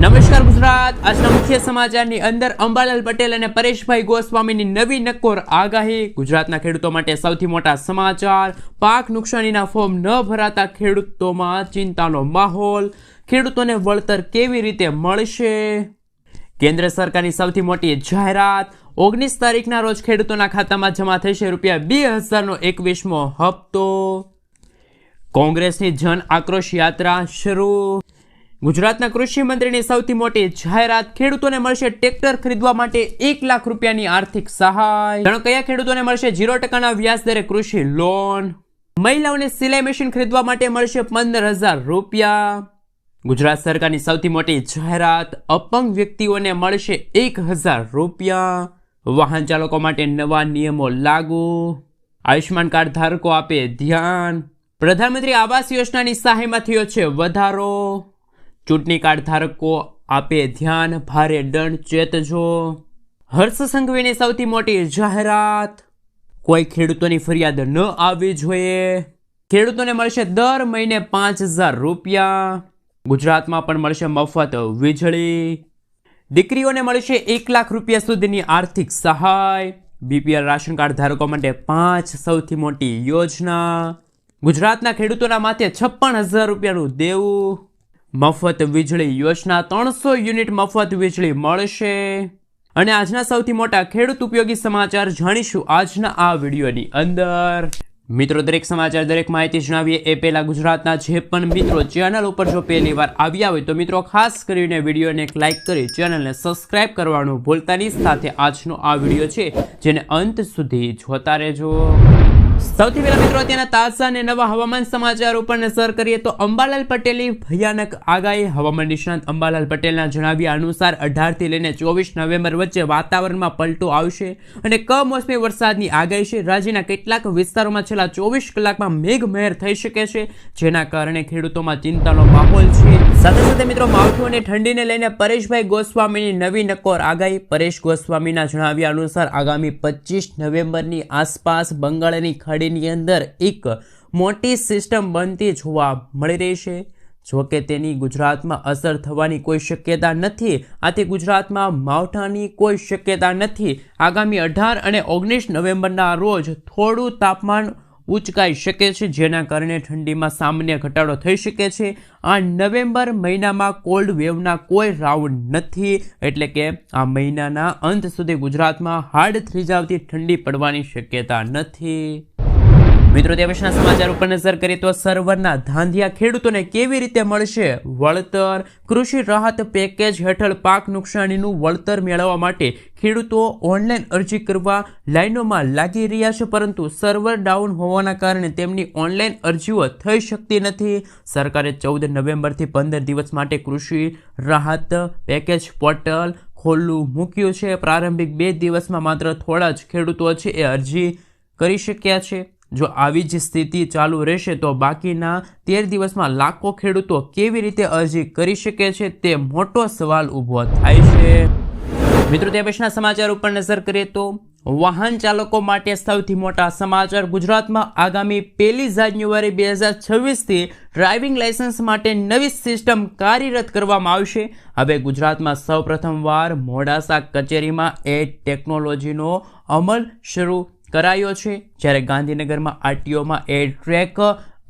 નમસ્કાર ગુજરાત. આજના મુખ્ય સમાચારની અંદર અંબાલાલ પટેલ અને પરેશભાઈ ગોસ્વામીની નવી નક્કોર આગાહી. ગુજરાતના ખેડૂતો માટે સૌથી મોટા સમાચાર. પાક નુકસાનીના ફોર્મ ન ભરાતા ખેડૂતોમાં ચિંતાનો માહોલ. ખેડૂતોને વળતર કેવી રીતે મળશે? કેન્દ્ર સરકારની સૌથી મોટી જાહેરાત. ઓગણીસ તારીખના રોજ ખેડૂતોના ખાતામાં જમા થશે રૂપિયા બે હજારનો એકવીસમો હપ્તો. કોંગ્રેસની જન આક્રોશ યાત્રા શરૂ. ગુજરાતના કૃષિ મંત્રીની સૌથી મોટી જાહેરાત, ખેડૂતોને મળશે ટ્રેક્ટર ખરીદવા માટે એક લાખ રૂપિયાની આર્થિક સહાય. જાણો કયા ખેડૂતોને મળશે? ઝીરો ટકાના વ્યાજ દરે કૃષિ લોન. મહિલાઓને સિલાઈ મશીન ખરીદવા માટે મળશે પંદર હજાર રૂપિયા. ગુજરાત સરકારની સૌથી મોટી જાહેરાત, અપંગ વ્યક્તિઓને મળશે એક હજાર રૂપિયા. વાહન ચાલકો માટે નવા નિયમો લાગુ. આયુષ્માન કાર્ડ ધારકો આપે ધ્યાન. પ્રધાનમંત્રી આવાસ યોજનાની સહાયમાં થયો છે વધારો. ચૂંટણી કાર્ડ ધારકો આપે ધ્યાન, ભારે દંડ ચેતજો હર્ષ સંઘવીની સૌથી મોટી જાહેરાત. કોઈ ખેડૂતોની ફરિયાદ ન આવવી જોઈએ. ખેડૂતોને મળશે દર મહિને પાંચ હજાર રૂપિયા. ગુજરાતમાં પણ મળશે મફત વીજળી. દીકરીઓને મળશે એક લાખ રૂપિયા સુધીની આર્થિક સહાય. બીપીએલ રાશન કાર્ડ ધારકો માટે પાંચ સૌથી મોટી યોજના. ગુજરાતના ખેડૂતોના માથે છપ્પન હજાર રૂપિયાનું દેવું. મફત વીજળી યોજના ત્રણસો યુનિટ મફત વીજળી મળશે. અને આજના સૌથી મોટા ખેડૂત ઉપયોગી સમાચાર જાણીશું આજના આ વિડીયોની અંદર. મિત્રો, દરેક સમાચાર, દરેક માહિતી જણાવીએ એ પહેલા ગુજરાતના જે પણ મિત્રો ચેનલ ઉપર જો પહેલી વાર આવ્યા હોય તો મિત્રો, ખાસ કરીને વિડીયોને એક લાઇક કરી ચેનલને સબસ્ક્રાઇબ કરવાનું ભૂલતાની સાથે આજનો આ વીડિયો છે, જેને અંત સુધી જોતા રહેજો. સૌથી પહેલા મિત્રો, અત્યારના તાજા અને નવા હવામાન સમાચાર ઉપર નજર કરીએ તો અંબાલાલ પટેલની ભયાનક આગાહી હવામાન નિષ્ણાંત અંબાલાલ પટેલના જણાવ્યા અનુસાર અઢારથી લઈને ચોવીસ નવેમ્બર વચ્ચે વાતાવરણમાં પલટો આવશે અને કમોસમી વરસાદની આગાહી છે. રાજ્યના કેટલાક વિસ્તારોમાં છેલ્લા ચોવીસ કલાકમાં મેઘમહેર થઈ શકે છે, જેના કારણે ખેડૂતોમાં ચિંતાનો માહોલ છે. સાથે સાથે મિત્રો માવઠું અને ઠંડીને લઈને પરેશભાઈ ગોસ્વામીની નવી નકોર આગાહી. પરેશ ગોસ્વામીના જણાવ્યા અનુસાર આગામી પચીસ નવેમ્બરની આસપાસ બંગાળની ખાડીની અંદર એક મોટી સિસ્ટમ બનતી જોવા મળી રહી છે. જો કે તેની ગુજરાતમાં અસર થવાની કોઈ શક્યતા નથી. આથી ગુજરાતમાં માવઠાની કોઈ શક્યતા નથી. આગામી અઢાર અને ઓગણીસ નવેમ્બરના રોજ થોડું તાપમાન ઉચકાઈ શકે છે, જેના કારણે ઠંડીમાં સામાન્ય ઘટાડો થઈ શકે છે. આ નવેમ્બર મહિનામાં કોલ્ડ વેવના કોઈ રાઉન્ડ નથી. એટલે કે આ મહિનાના અંત સુધી ગુજરાતમાં હાર્ડ થ્રીજાવતી ઠંડી પડવાની શક્યતા નથી. મિત્રો, તે પછીના સમાચાર ઉપર નજર કરીએ તો સર્વરના ધાંધિયા ખેડૂતોને કેવી રીતે મળશે વળતર? કૃષિ રાહત પેકેજ હેઠળ પાક નુકસાનીનું વળતર મેળવવા માટે ખેડૂતો ઓનલાઈન અરજી કરવા લાઈનોમાં લાગી રહ્યા છે, પરંતુ સર્વર ડાઉન હોવાના કારણે તેમની ઓનલાઈન અરજીઓ થઈ શકતી નથી. સરકારે ચૌદ નવેમ્બરથી પંદર દિવસ માટે કૃષિ રાહત પેકેજ પોર્ટલ ખોલ્લું મૂક્યું છે. પ્રારંભિક બે દિવસમાં માત્ર થોડા જ ખેડૂતો છે એ અરજી કરી શક્યા છે. જો આવી જ સ્થિતિ ચાલુ રહેશે તો બાકીના તેર દિવસમાં લાખો ખેડૂતો કેવી રીતે અરજી કરી શકે છે તે મોટો સવાલ ઊભો થાય છે. મિત્રો, તે પછીના સમાચાર ઉપર નજર કરીએ તો વાહન ચાલકો માટે સૌથી મોટા સમાચાર ગુજરાતમાં આગામી પહેલી જાન્યુઆરી બે હજાર છવ્વીસથી ડ્રાઇવિંગ લાયસન્સ માટે નવી સિસ્ટમ કાર્યરત કરવામાં આવશે. હવે ગુજરાતમાં સૌપ્રથમવાર મોડાસા કચેરીમાં એ ટેકનોલોજીનો અમલ શરૂ કરાયો છે. જ્યારે ગાંધીનગરમાં આરટીઓમાં એ ટ્રેક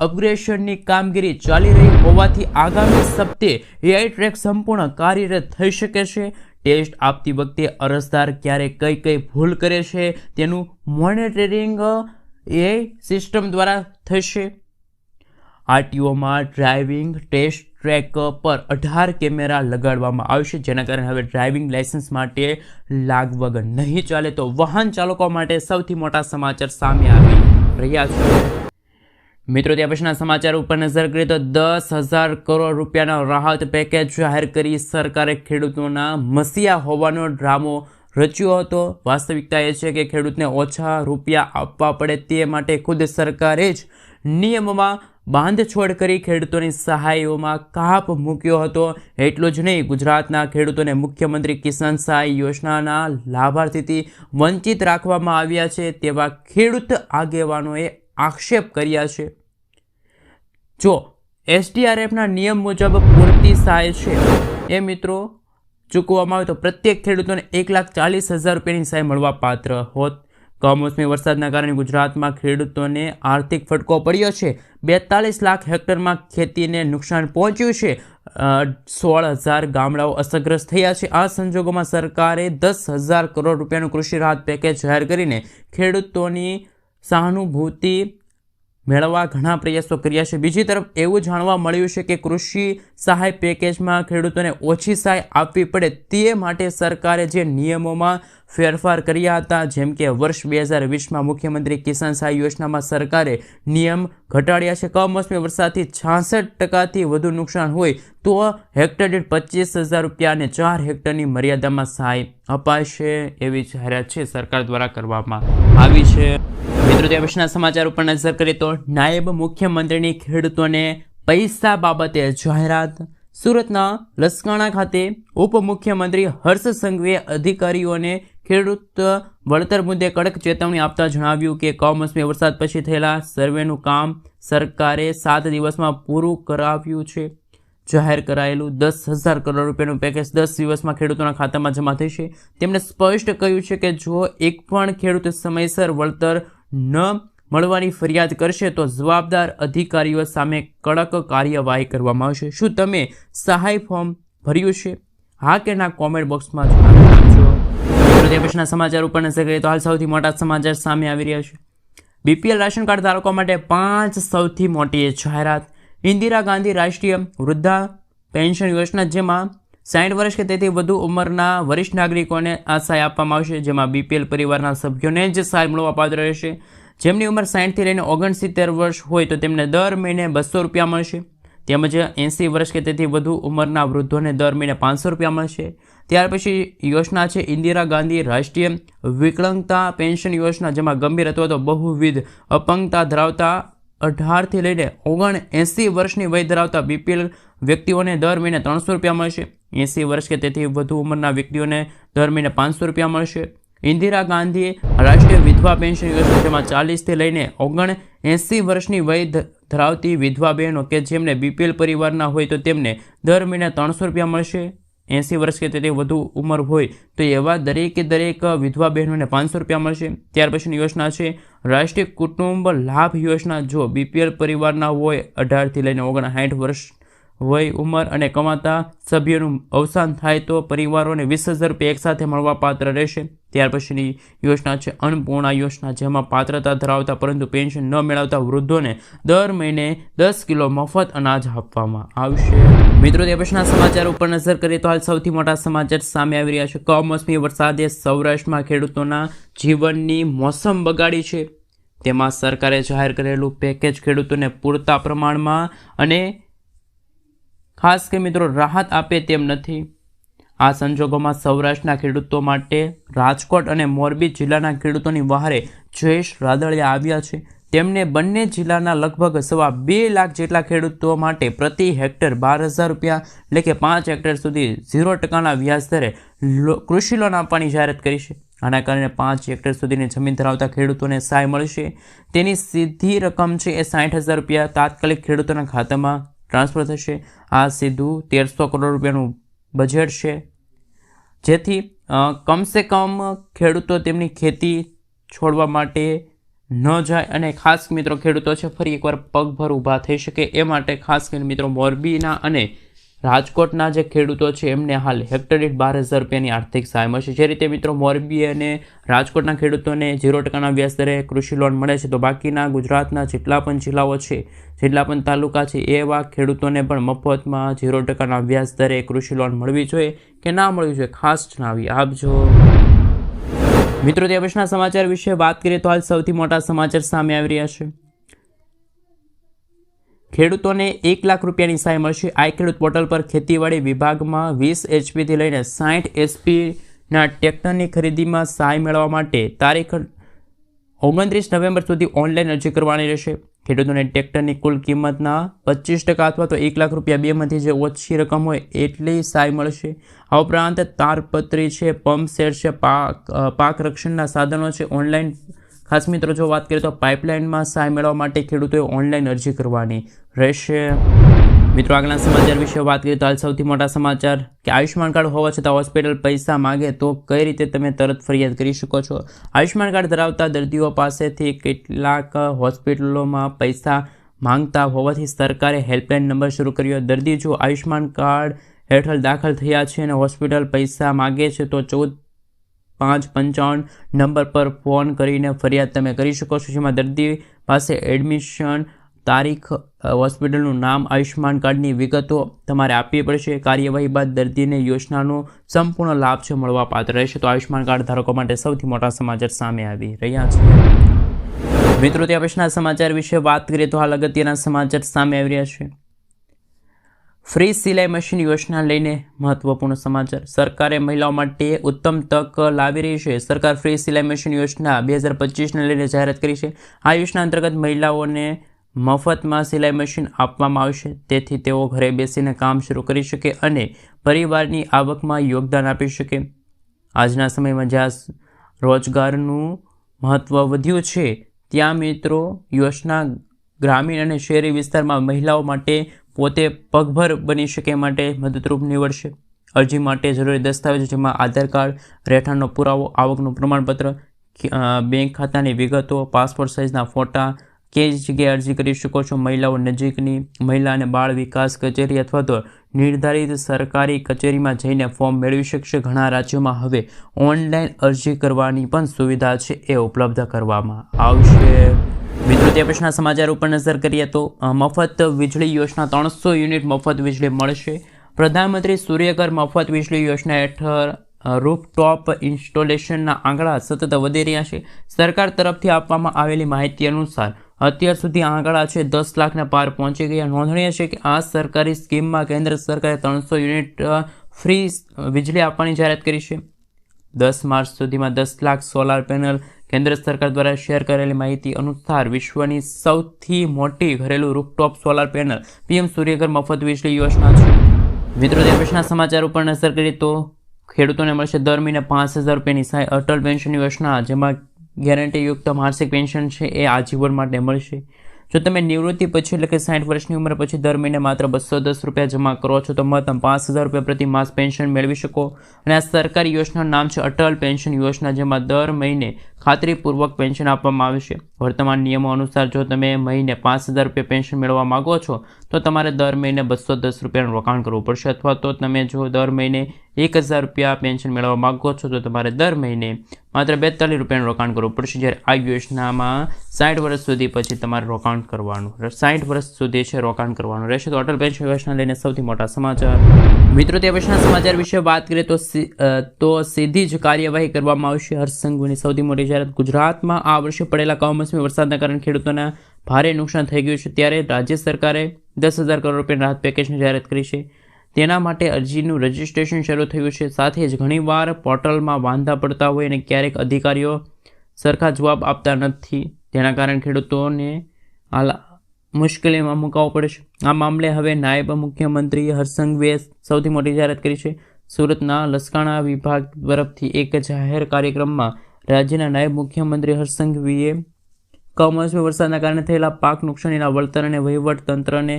અપગ્રેડેશનની કામગીરી ચાલી રહી હોવાથી આગામી સપ્તે એઆઈ ટ્રેક સંપૂર્ણ કાર્યરત થઈ શકે છે. ટેસ્ટ આપતી વખતે અરજદાર ક્યારે કઈ કઈ ભૂલ કરે છે તેનું મોનિટરિંગ એઆઈ સિસ્ટમ દ્વારા થશે. આરટીઓમાં ડ્રાઇવિંગ ટેસ્ટ ટ્રેક પર અઢાર કેમેરા લગાડવામાં આવશે, જેના કારણે હવે ડ્રાઇવિંગ લાઇસન્સ માટે લાગવગ નહીં ચાલે. તો વાહન ચાલકો માટે સૌથી મોટા સમાચાર સામે આવી રહ્યા છે. મિત્રો, ત્યાં પછીના સમાચાર ઉપર નજર કરીએ તો દસ હજાર કરોડ રૂપિયાના રાહત પેકેજ જાહેર કરી સરકારે ખેડૂતોના મસીયા હોવાનો ડ્રામો રચ્યો હતો. વાસ્તવિકતા એ છે કે ખેડૂતને ઓછા રૂપિયા આપવા પડે તે માટે ખુદ સરકારે જ નિયમમાં બાંધછોડ કરી ખેડૂતોની સહાયોમાં કાપ મૂક્યો હતો. એટલું જ નહીં, ગુજરાતના ખેડૂતોને મુખ્યમંત્રી કિસાન સહાય યોજનાના લાભાર્થીથી વંચિત રાખવામાં આવ્યા છે તેવા ખેડૂત આગેવાનોએ આક્ષેપ કર્યા છે. જો એસડીઆરએફના નિયમ મુજબ પૂરતી સહાય છે એ મિત્રો, ચૂકવવામાં આવે તો પ્રત્યેક ખેડૂતોને એક લાખ ચાલીસ હજાર રૂપિયાની સહાય મળવા પાત્ર હોત. કમોસમી વરસાદના કારણે ગુજરાતમાં ખેડૂતોને આર્થિક ફટકો પડ્યો છે. બેતાલીસ લાખ હેક્ટરમાં ખેતીને નુકસાન પહોંચ્યું છે. સોળ હજાર ગામડાઓ અસરગ્રસ્ત થયા છે. આ સંજોગોમાં સરકારે દસ હજાર કરોડ રૂપિયાનું કૃષિ રાહત પેકેજ જાહેર કરીને ખેડૂતોની સહાનુભૂતિ મેળવવા ઘણા પ્રયાસો કર્યા છે. બીજી તરફ એવું જાણવા મળ્યું છે કે કૃષિ સહાય પેકેજમાં ખેડૂતોને ઓછી સહાય આપવી પડે તે માટે સરકારે જે નિયમોમાં ફેરફાર કર્યા હતા. જેમ કે વર્ષ બે હજાર વીસમાં મુખ્યમંત્રી કિસાન સહાય યોજનામાં સરકારે નિયમ ઘટાડ્યા છે. કમોસમી વરસાદથી છાસઠ ટકાથી વધુ નુકસાન હોય તો હેક્ટર દીઠ પચીસ હજાર રૂપિયા અને ચાર હેક્ટરની મર્યાદામાં સહાય અપાશે એવી જાહેરાત છે સરકાર દ્વારા કરવામાં આવી છે. મિત્રો તે સમાચાર ઉપર નજર કરીએ તો નાયબ મુખ્યમંત્રીની ખેડૂતોને પૈસા બાબતે જાહેરાત. સુરતના લસકાણા ખાતે ઉપમુખ્યમંત્રી હર્ષ સંઘવીએ અધિકારીઓને ખેડૂત વળતર મુદ્દે કડક ચેતવણી આપતા જણાવ્યું કે કમોસમી વરસાદ પછી થયેલા સર્વેનું કામ સરકારે સાત દિવસમાં પૂરું કરાવ્યું છે. જાહેર કરાયેલું દસ હજાર કરોડ રૂપિયાનું પેકેજ દસ દિવસમાં ખેડૂતોના ખાતામાં જમા થશે તેમણે સ્પષ્ટ કહ્યું છે કે જો એક પણ ખેડૂત સમયસર વળતર ન મળવાની ફરિયાદ કરશે, તો જવાબદાર અધિકારીઓ સામે કડક કાર્યવાહી કરવામાં આવશે. શું તમે સહાય ફોર્મ ભર્યું છે? હા કે ના કોમેન્ટ બોક્સમાં જણાવી. મિત્રો તે પછીના સમાચાર ઉપર નજર કરીએ તો હાલ સૌથી મોટા સમાચાર સામે આવી રહ્યા છે. બીપીએલ રાશન કાર્ડ ધારકો માટે પાંચ સૌથી મોટી જાહેરાત. ઇન્દિરા ગાંધી રાષ્ટ્રીય વૃદ્ધા પેન્શન યોજના, જેમાં સાઠ વર્ષ કે તેથી વધુ ઉંમરના વરિષ્ઠ નાગરિકોને આ સહાય આપવામાં આવશે, જેમાં બીપીએલ પરિવારના સભ્યોને જ સહાય મળવાપાત્ર રહેશે. જેમની ઉંમર સાઠથી લઈને ઓગણસિત્તેર વર્ષ હોય તો તેમને દર મહિને બસો રૂપિયા મળશે. તેમજ એંસી વર્ષ કે તેથી વધુ ઉંમરના વૃદ્ધોને દર મહિને પાંચસો રૂપિયા મળશે. ત્યાર પછી યોજના છે ઇન્દિરા ગાંધી રાષ્ટ્રીય વિકલાંગતા પેન્શન યોજના, જેમાં ગંભીર અથવા તો બહુવિધ અપંગતા ધરાવતા અઢારથી લઈને ઓગણ એંસી વર્ષની વય ધરાવતા બીપીએલ વ્યક્તિઓને દર મહિને ત્રણસો રૂપિયા મળશે. એંસી વર્ષ કે તેથી વધુ ઉંમરના વ્યક્તિઓને દર મહિને પાંચસો રૂપિયા મળશે. ઇન્દિરા ગાંધી રાષ્ટ્રીય વિધવા પેન્શન યોજના, જેમાં ચાલીસથી લઈને ઓગણ એંસી વર્ષની વય ધરાવતી વિધવા બહેનો કે જેમને બીપીએલ પરિવારના હોય તો તેમને દર મહિને ત્રણસો રૂપિયા મળશે. એંસી વર્ષ કે તેથી વધુ ઉંમર હોય તો એવા દરેકે દરેક વિધવા બહેનોને પાંચસો રૂપિયા મળશે. ત્યાર પછીની યોજના છે, રાષ્ટ્રીય કુટુંબ લાભ યોજના. જો બીપીએલ પરિવારના હોય અઢારથી લઈને ઓગણસાઠ વર્ષ વય, ઉંમર અને કમાતા સભ્યોનું અવસાન થાય તો પરિવારોને વીસ હજાર રૂપિયા એકસાથે મળવાપાત્ર રહેશે. ત્યાર પછીની યોજના છે અન્નપૂર્ણા યોજના, જેમાં પાત્રતા ધરાવતા પરંતુ પેન્શન ન મેળવતા વૃદ્ધોને દર મહિને દસ કિલો મફત અનાજ આપવામાં આવશે. મિત્રો, તે પછીના સમાચાર ઉપર નજર કરીએ તો હાલ સૌથી મોટા સમાચાર સામે આવી રહ્યા છે. કમોસમી વરસાદે સૌરાષ્ટ્રમાં ખેડૂતોના જીવનની મોસમ બગાડી છે. તેમાં સરકારે જાહેર કરેલું પેકેજ ખેડૂતોને પૂરતા પ્રમાણમાં અને ખાસ કે મિત્રો, રાહત આપે તેમ નથી. આ સંજોગોમાં સૌરાષ્ટ્રના ખેડૂતો માટે રાજકોટ અને મોરબી જિલ્લાના ખેડૂતોની વહારે જયેશ રાદળિયા આવ્યા છે. તેમને બંને જિલ્લાના લગભગ સવા બે લાખ જેટલા ખેડૂતો માટે પ્રતિ હેક્ટર બાર હજાર રૂપિયા એટલે કે પાંચ હેક્ટર સુધી ઝીરો ટકાના વ્યાજ દરે કૃષિ લોન આપવાની જાહેરાત કરી છે. આના કારણે પાંચ હેક્ટર સુધીની જમીન ધરાવતા ખેડૂતોને સહાય મળશે. તેની સીધી રકમ છે એ સાઠ હજાર રૂપિયા. તાત્કાલિક ખેડૂતોના ખાતામાં ટ્રાન્સફર થશે. આ સીધું તેરસો કરોડ રૂપિયાનું બજેટ છે. જેથી કમસે કમ ખેડૂતો તેમની ખેતી છોડવા માટે ન જાય અને ખાસ મિત્રો ખેડૂતો છે, ફરી એકવાર પગભર ઊભા થઈ શકે. એ માટે ખાસ કરીને મિત્રો મોરબીના અને રાજકોટના જે ખેડૂતો છે, એમને હાલ હેક્ટર દીઠ બાર હજાર રૂપિયાની આર્થિક સહાય મળશે. જે રીતે મિત્રો મોરબી અને રાજકોટના ખેડૂતોને ઝીરો ટકાના વ્યાજ દરે કૃષિ લોન મળે છે, તો બાકીના ગુજરાતના જેટલા પણ જિલ્લાઓ છે, જેટલા પણ તાલુકા છે, એવા ખેડૂતોને પણ મફતમાં ઝીરો ટકાના વ્યાજ દરે કૃષિ લોન મળવી જોઈએ કે ના મળવી જોઈએ, ખાસ જણાવી આપજો મિત્રો, તે સમાચાર વિશે વાત કરીએ તો હાલ સૌથી મોટા સમાચાર સામે આવી રહ્યા છે. ખેડૂતોને એક લાખ રૂપિયાની સહાય મળશે. આ ખેડૂત પોર્ટલ પર ખેતીવાડી વિભાગમાં વીસ એચપીથી લઈને સાઠ એચપીના ટ્રેક્ટરની ખરીદીમાં સહાય મેળવવા માટે તારીખ ઓગણત્રીસ નવેમ્બર સુધી ઓનલાઈન અરજી કરવાની રહેશે. ખેડૂતોને ટ્રેક્ટરની કુલ કિંમતના પચીસ ટકા અથવા તો એક લાખ રૂપિયા બેમાંથી જે ઓછી રકમ હોય એટલી સહાય મળશે. આ ઉપરાંત તારપત્રી છે પંપ સેટ છે, પાક પાક રક્ષણના સાધનો છે, ઓનલાઈન ખાસ મિત્રો, જો વાત કરીએ તો પાઇપલાઇનમાં સહાય મેળવવા માટે ખેડૂતોએ ઓનલાઈન અરજી કરવાની રહેશે. મિત્રો, આગળના સમાચાર વિશે વાત કરીએ તો હાલ સૌથી મોટા સમાચાર કે આયુષ્યમાન કાર્ડ હોવા છતાં હોસ્પિટલ પૈસા માગે તો કઈ રીતે તમે તરત ફરિયાદ કરી શકો છો? આયુષ્યમાન કાર્ડ ધરાવતા દર્દીઓ પાસેથી કેટલાક હોસ્પિટલોમાં પૈસા માંગતા હોવાથી સરકારે હેલ્પલાઇન નંબર શરૂ કર્યો. દર્દી જો આયુષ્યમાન કાર્ડ હેઠળ દાખલ થયા છે અને હોસ્પિટલ પૈસા માગે છે તો ચૌદ પાંચ પંચાવન નંબર પર ફોન કરીને ફરિયાદ તમે કરી શકો છો. જેમાં દર્દી પાસે એડમિશન તારીખ હોસ્પિટલનું નામ, આયુષ્યમાન કાર્ડની વિગતો તમારે આપવી પડશે. કાર્યવાહી બાદ દર્દીને યોજનાનો સંપૂર્ણ લાભ છે મળવા પાત્ર રહેશે. તો આયુષ્યમાન કાર્ડ ધારકો માટે સૌથી મોટા સમાચાર સામે આવી રહ્યા છે. મિત્રો ત્યાં પછીના સમાચાર વિશે વાત કરીએ તો હાલ અગત્યના સમાચાર સામે આવી રહ્યા છે. ફ્રી સિલાઈ મશીન યોજના લઈને મહત્વપૂર્ણ સમાચાર. સરકારે મહિલાઓ માટે ઉત્તમ તક લાવી રહી છે. સરકાર ફ્રી સિલાઈ મશીન યોજના બે હજાર પચીસને લઈને જાહેરાત કરી છે. આ યોજના અંતર્ગત મહિલાઓને મફતમાં સિલાઈ મશીન આપવામાં આવશે. તેથી તેઓ ઘરે બેસીને કામ શરૂ કરી શકે અને પરિવારની આવકમાં યોગદાન આપી શકે. આજના સમયમાં જ્યાં રોજગારનું મહત્ત્વ વધ્યું છે, ત્યાં મિત્રો યોજના ગ્રામીણ અને શહેરી વિસ્તારમાં મહિલાઓ માટે પોતે પગભર બની શકે માટે મદદરૂપ નીવડશે. અરજી માટે જરૂરી દસ્તાવેજો જેમાં આધાર કાર્ડ, રહેઠાણનો પુરાવો, આવકનું પ્રમાણપત્ર બેંક ખાતાની વિગતો, પાસપોર્ટ સાઇઝના ફોટા કે જગ્યાએ અરજી કરી શકો છો, મહિલાઓ નજીકની, મહિલા અને બાળ વિકાસ કચેરી અથવા તો નિર્ધારિત સરકારી કચેરીમાં જઈને ફોર્મ મેળવી શકશે. ઘણા રાજ્યોમાં હવે ઓનલાઈન અરજી કરવાની પણ સુવિધા છે, એ ઉપલબ્ધ કરવામાં આવશે. મિત્રો, તે પછીના સમાચાર ઉપર નજર કરીએ તો મફત વીજળી યોજના ત્રણસો યુનિટ મફત વીજળી મળશે. પ્રધાનમંત્રી સૂર્યઘર મફત વીજળી યોજના હેઠળ રૂફટોપ ઇન્સ્ટોલેશનના આંકડા સતત વધી રહ્યા છે. સરકાર તરફથી આપવામાં આવેલી માહિતી અનુસાર, અત્યાર સુધી આંકડા છે દસ લાખના પાર પહોંચી ગયા. નોંધનીય છે કે આ સરકારી સ્કીમમાં કેન્દ્ર સરકારે ત્રણસો યુનિટ ફ્રી વીજળી આપવાની જાહેરાત કરી છે. દસ માર્ચ સુધીમાં દસ લાખ સોલાર પેનલ કેન્દ્ર સરકાર દ્વારા શેર કરેલી માહિતી અનુસાર વિશ્વની સૌથી મોટી ઘરેલું rooftop solar panel PM Surya Ghar મફત વીજળી યોજના છે. મિત્રો પછીના સમાચાર ઉપર નજર કરીએ તો ખેડૂતોને મળશે દર મહિને પાંચ હજાર રૂપિયાની સહાય અટલ પેન્શન યોજના, જેમાં ગેરંટીયુક્ત માસિક પેન્શન છે એ આજીવન માટે મળશે. જો તમે નિવૃત્તિ પછી એટલે કે સાઠ વર્ષની ઉંમર પછી દર મહિને માત્ર બસો દસ રૂપિયા જમા કરો છો, તો મહત્તમ પાંચ હજાર રૂપિયા પ્રતિ માસ પેન્શન મેળવી શકો. અને આ સરકારી યોજનાનું નામ છે અટલ પેન્શન યોજના, જેમાં દર મહિને ખાતરીપૂર્વક પેન્શન આપવામાં આવશે વર્તમાન નિયમો અનુસાર જો તમે મહિને પાંચ હજાર રૂપિયા પેન્શન મેળવવા માગો છો, તો તમારે દર મહિને બસો દસ રૂપિયાનું રોકાણ કરવું પડશે. અથવા તો તમે જો દર મહિને એક હજાર રૂપિયા પેન્શન મેળવવા માગો છો તો તમારે દર મહિને માત્ર બેતાલીસ રૂપિયાનું રોકાણ કરવું પડશે, જ્યારે આ યોજનામાં સાઠ વર્ષ સુધી પછી તમારે રોકાણ કરવાનું સાઠ વર્ષ સુધી છે રોકાણ કરવાનું રહેશે. તો અટલ પેન્શન યોજના લઈને સૌથી મોટા સમાચાર. મિત્રો, તે વર્ષના સમાચાર વિશે વાત કરીએ તો તો સીધી જ કાર્યવાહી કરવામાં આવશે. હર્ષસંઘની સૌથી મોટી જાહેરાત ગુજરાતમાં. આ વર્ષે પડેલા કમોસમી વરસાદના કારણે ખેડૂતોના ભારે નુકસાન થઈ ગયું છે. ત્યારે રાજ્ય સરકારે દસ હજાર કરોડ રૂપિયાની રાહત પેકેજની જાહેરાત કરી છે. તેના માટે અરજીનું રજિસ્ટ્રેશન શરૂ થયું છે. સાથે જ ઘણીવાર પોર્ટલમાં વાંધા પડતા હોય અને ક્યારેક અધિકારીઓ સરખા જવાબ આપતા નથી. તેના કારણે ખેડૂતોને હાલ મુશ્કેલીમાં મુકાવવો પડે છે. આ મામલે હવે નાયબ મુખ્યમંત્રી હરસંઘવે સૌથી મોટી જાહેરાત કરી છે. સુરતના લસકાણા વિભાગ તરફથી એક જાહેર કાર્યક્રમમાં રાજ્યના નાયબ મુખ્યમંત્રી હર્ષંઘવીએ કમોસમી વરસાદના કારણે થયેલા પાક નુકસાનીના વળતર અને વહીવટ તંત્રને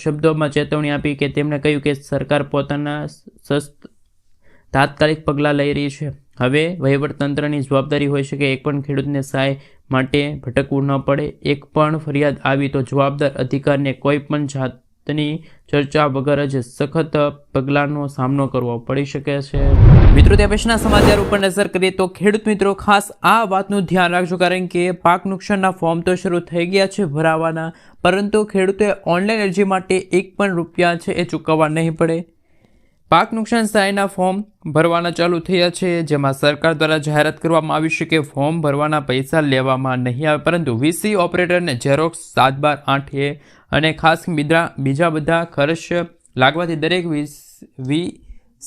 શબ્દોમાં ચેતવણી આપી કે તેમણે કહ્યું કે સરકાર પોતાના સસ્ત, તાત્કાલિક પગલાં લઈ રહી છે. હવે વહીવટતંત્રની જવાબદારી હોય છે કે એક પણ ખેડૂતને સહાય માટે ભટકવું ન પડે. એક પણ ફરિયાદ આવી તો જવાબદાર અધિકારને કોઈ પણ જાતની ચર્ચા વગર જ સખત પગલાંનો સામનો કરવો પડી શકે છે. મિત્રો, ત્યાં પછીના સમાચાર ઉપર નજર કરીએ તો ખેડૂત મિત્રો, ખાસ આ વાતનું ધ્યાન રાખજો, કારણ કે પાક નુકસાનના ફોર્મ તો શરૂ થઈ ગયા છે ભરાવાના, પરંતુ ખેડૂતોએ ઓનલાઈન અરજી માટે એક પણ રૂપિયા છે એ ચૂકવવા નહીં પડે. પાક નુકસાન સહાયના ફોર્મ ભરવાના ચાલુ થયા છે, જેમાં સરકાર દ્વારા જાહેરાત કરવામાં આવી છે કે ફોર્મ ભરવાના પૈસા લેવામાં નહીં આવે, પરંતુ વીસી ઓપરેટરને ઝેરોક્સ સાત બાર આઠ એ અને ખાસ બીજા બધા ખર્ચ લાગવાથી દરેક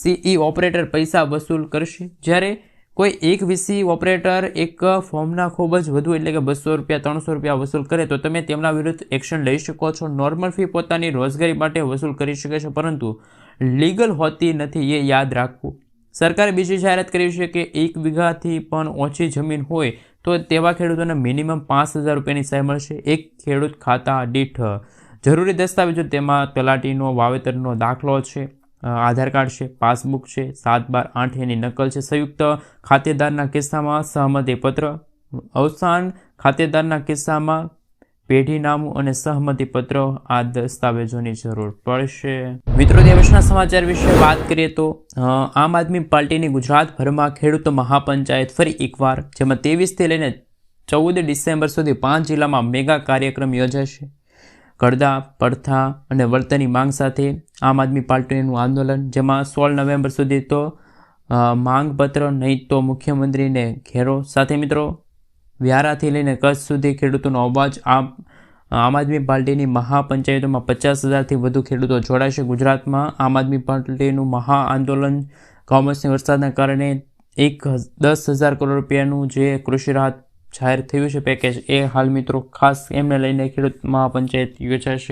વીસીઈ ઓપરેટર પૈસા વસૂલ કરશે. જ્યારે કોઈ એક વીસી ઓપરેટર એક ફોર્મના ખૂબ જ વધુ, એટલે કે બસો રૂપિયા, ત્રણસો રૂપિયા વસૂલ કરે, તો તમે તેમના વિરુદ્ધ એક્શન લઈ શકો છો. નોર્મલ ફી પોતાની રોજગારી માટે વસૂલ કરી શકે છે, પરંતુ લીગલ હોતી નથી એ યાદ રાખવું. સરકારે બીજી જાહેરાત કરી છે કે એક વીઘાથી પણ ઓછી જમીન હોય, તો તેવા ખેડૂતોને મિનિમમ પાંચ હજાર રૂપિયાની સહાય મળશે. એક ખેડૂત ખાતા દીઠ જરૂરી દસ્તાવેજો, તેમાં તલાટીનો, વાવેતરનો દાખલો છે. આધાર કાર્ડ છે, પાસબુક છે, સાત બાર આઠ એની નકલ છે. સંયુક્ત ખાતેદારના કિસ્સામાં સહમતિ પત્ર, અવસાન ખાતેદારના કિસ્સામાં પેઢીનામું અને સહમતિ પત્ર આ દસ્તાવેજોની જરૂર પડશે. મિત્રો દિવસના સમાચાર વિશે વાત કરીએ તો આમ આદમી પાર્ટીની ગુજરાતભરમાં ખેડૂતો મહાપંચાયત ફરી એકવાર, જેમાં ત્રેવીસથી લઈને ચૌદ ડિસેમ્બર સુધી પાંચ જિલ્લામાં મેગા કાર્યક્રમ યોજાશે. કડદા, પડથા અને વળતરની માંગ સાથે આમ આદમી પાર્ટીનું આંદોલન, જેમાં સોળ નવેમ્બર સુધી તો માંગપત્ર નહીં તો મુખ્યમંત્રીને ઘેરો. સાથે મિત્રો, વ્યારાથી લઈને કચ્છ સુધી ખેડૂતોનો અવાજ આમ આમ આદમી પાર્ટીની મહાપંચાયતોમાં પચાસ હજારથી વધુ ખેડૂતો જોડાશે ગુજરાતમાં આમ આદમી પાર્ટીનું મહા આંદોલન કોમર્સની વરસાદના કારણે એક દસ હજાર કરોડ રૂપિયાનું જે કૃષિ રાહત જાહેર થયું છે. પેકેજ એ હાલ મિત્રો ખાસ એમને લઈને ખેડૂત મહાપંચાયત યોજાશે.